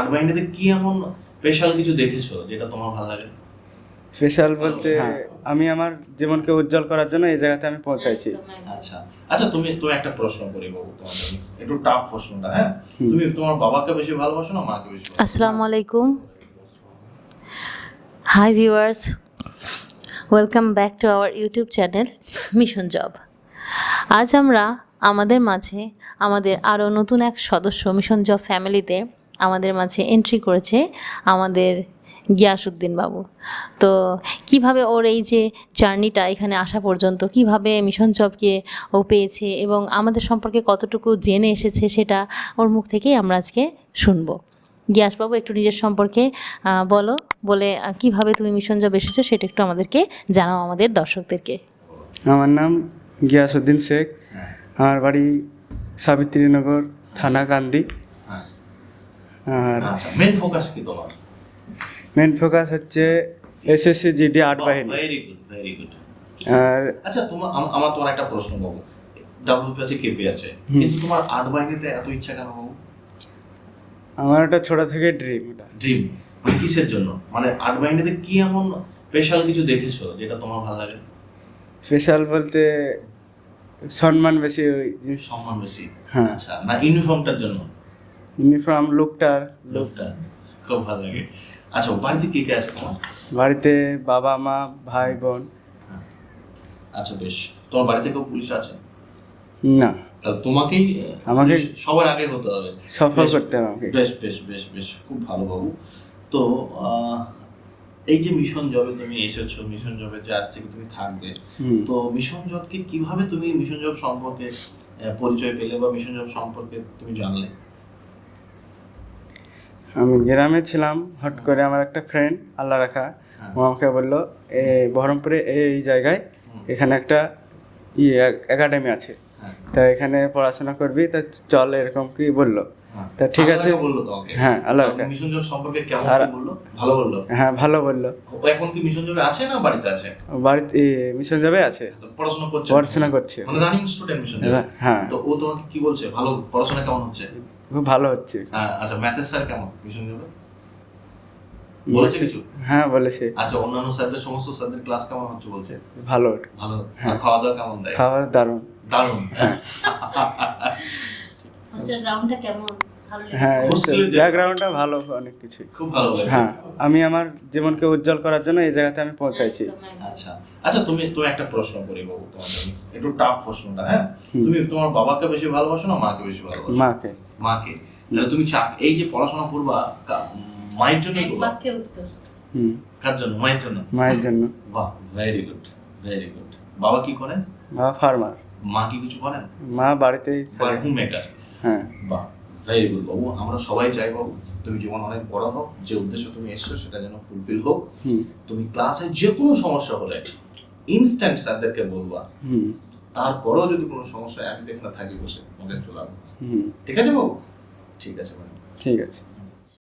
আট বাহিনীতে কি এমন স্পেশাল কিছু দেখেছ যেটা তোমার ভালো লাগে? স্পেশাল বলতে হ্যাঁ। আমি আমার জীবনকে উজ্জ্বল করার জন্য এই জায়গাতে আমি পৌঁছাইছি। আচ্ছা। আচ্ছা তুমি তুমি একটা প্রশ্ন করি বাবু তোমার একটু টাফ প্রশ্নটা হ্যাঁ? তুমি তোমার বাবাকে বেশি ভালোবাসো না মাকে বেশি আসসালামু আলাইকুম hi viewers welcome back to our YouTube channel mission job আজ আমরা আমাদের মাঝে আমাদের আরও নতুন এক সদস্য মিশন জব ফ্যামিলিতে আমাদের মাঝে এন্ট্রি করেছে আমাদের গিয়াসউদ্দিন বাবু। তো কীভাবে ওর এই যে জার্নিটা এখানে আসা পর্যন্ত কীভাবে মিশন জবকে ও পেয়েছে এবং আমাদের সম্পর্কে কতটুকু জেনে এসেছে সেটা ওর মুখ থেকেই আমরা আজকে শুনব। গিয়াসবাবু একটু নিজের সম্পর্কে বলো বলে কীভাবে তুমি মিশন জব এসেছ সেটা একটু আমাদেরকে জানাও আমাদের দর্শকদেরকে। আমার নাম গিয়াসউদ্দিন শেখ। হ্যাঁ। আমার বাড়ি সাবিত্রীনগর থানা কান্দি। আর আচ্ছা মেন ফোকাস কি তোমার? মেন ফোকাস হচ্ছে এসএসসি জিডি আট বাহিনী। ভেরি গুড ভেরি গুড আর আচ্ছা তোমার আমার তোমার একটা প্রশ্ন বাবু। ডাব্লিউপি আছে কেপি আছে। কিন্তু তোমার আট বাহিনীতে এত ইচ্ছা কেন বাবু? আমার ওটা ছোট থেকে ড্রিম ওটা। ড্রিম মানে কিসের জন্য? মানে আট বাহিনীতে কি এমন স্পেশাল কিছু দেখেছ যেটা তোমার ভালো লাগে? স্পেশাল বলতে সম্মান বেশি ওই সম্মান বেশি। হ্যাঁ। আচ্ছা না ইউনিফর্মটার জন্য? ইউনিফর্ম লুকটার। লোকটা খুব ভালো লাগে। আচ্ছা বাড়িতে কে কে আছে তোমার? বাড়িতে বাবা মা ভাই বোন। আচ্ছা বেশ। তোমার বাড়িতে কেউ পুলিশ আছে? না। তাহলে তোমাকেই আমাকে- সবার আগে হতে হবে। সফল করতে হবে আমাকে। বেশ বেশ বেশ বেশ খুব ভালো বাবু। তো এই যে মিশন জবে তুমি এসেছ মিশন জবে যে আজ থেকে তুমি থাকবে। তো মিশন জবকে কীভাবে তুমি মিশন জব সম্পর্কে পরিচয় পেলে বা মিশন জব সম্পর্কে তুমি জানলে? আমি গ্রামে ছিলাম হট করে আমার একটা ফ্রেন্ড আল্লাহ রাখা হ্যাঁ। ও আমাকে বলল এ বহরমপুরে এই জায়গায় এখানে একটা ইয়ে একাডেমি আছে। হ্যাঁ। তা এখানে পড়াশোনা করবি তা চল এরকম কি বলল। হ্যাঁ। তা ঠিক আছে। বলল হ্যাঁ, আল্লাহ মিশন জব সম্পর্কে কেমন বলল? ভালো বলল? হ্যাঁ ভালো বলল। এখন কি মিশন জবে আছে না বাড়িতে আছে? বাড়িতে মিশন যাবে আছে। তো পড়াশোনা করছে। পড়াশোনা করছে। মানে রানিং স্টুডেন্ট মিশন হ্যাঁ। তো ও তোমাকে কি বলছে? ভালো পড়াশোনা কেমন হচ্ছে? খুব ভালো হচ্ছে। হ্যাঁ, আচ্ছা ম্যাথের স্যার কেমন? ভীষণ জবে বলেছে কিছু? হ্যাঁ বলেছে। আচ্ছা অন্যান্য স্যারদের সমস্ত স্যারদের ক্লাস কেমন হচ্ছে বলছে? ভালো। ভালো? আর খাওয়া দাওয়া কেমন দেয়? খাওয়া দারুণ। দারুণ। হোস্টেল রাউন্ডটা কেমন? ভালো হ্যাঁ ব্যাকগ্রাউন্ডটা ভালো অনেক কিছু খুব ভালো হ্যাঁ আমি আমার জীবনকে উজ্জ্বল করার জন্য এই জায়গাতে আমি পৌঁছাইছি। আচ্ছা আচ্ছা তুমি তুমি একটা প্রশ্ন করি বাবু তোমার একটু টাফ প্রশ্নটা হ্যাঁ? তুমি তোমার বাবাকে বেশি ভালোবাসো না মাকে বেশি ভালোবাসো? মাকে। মাকে। তাহলে তুমি এই যে পড়াশোনা করবা মায়ের জন্যই করবা? উত্তর। হুম। কার জন্য? মায়ের জন্য? মায়ের জন্য। বাহ ভেরি গুড ভেরি গুড বাবা কি করেন? বাবা ফার্মার মা কি কিছু করেন? মা বাড়িতেই থাকে। হোম মেকার হ্যাঁ। বাহ। ভেরি গুড বাবু। আমরা সবাই চাই বাবু তুমি জীবন অনেক বড় হোক যে উদ্দেশ্য তুমি এসছো সেটা যেন ফুলফিল হোক। তুমি ক্লাসে যে কোনো সমস্যা হলে ইনস্ট্যান্ট স্যারদেরকে বলবা। তারপরেও যদি কোনো সমস্যা হয়, আমি তো এখানে থাকি বসে আমাকে চলে আসব। ঠিক আছে বাবু? ঠিক আছে ম্যাডাম। ঠিক আছে।